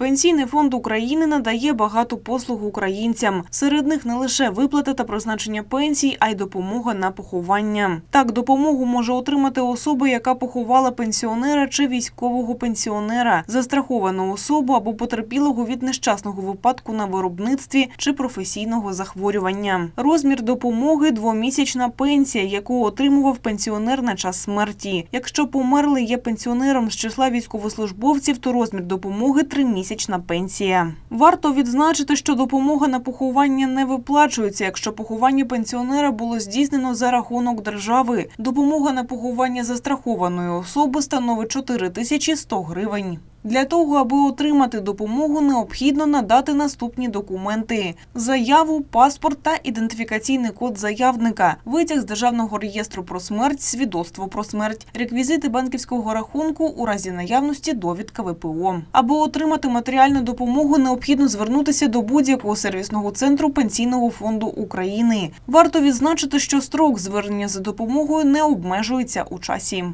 Пенсійний фонд України надає багато послуг українцям. Серед них не лише виплата та призначення пенсій, а й допомога на поховання. Так, допомогу може отримати особа, яка поховала пенсіонера чи військового пенсіонера, застраховану особу або потерпілого від нещасного випадку на виробництві чи професійного захворювання. Розмір допомоги двомісячна пенсія, яку отримував пенсіонер на час смерті. Якщо померлий є пенсіонером з числа військовослужбовців, то розмір допомоги тримісячна пенсія. Варто відзначити, що допомога на поховання не виплачується, якщо поховання пенсіонера було здійснено за рахунок держави. Допомога на поховання застрахованої особи становить 4100 гривень. Для того, аби отримати допомогу, необхідно надати наступні документи: заяву, паспорт та ідентифікаційний код заявника, витяг з державного реєстру про смерть, свідоцтво про смерть, реквізити банківського рахунку у разі наявності довідка ВПО. Аби отримати матеріальну допомогу, необхідно звернутися до будь-якого сервісного центру пенсійного фонду України. Варто відзначити, що строк звернення за допомогою не обмежується у часі.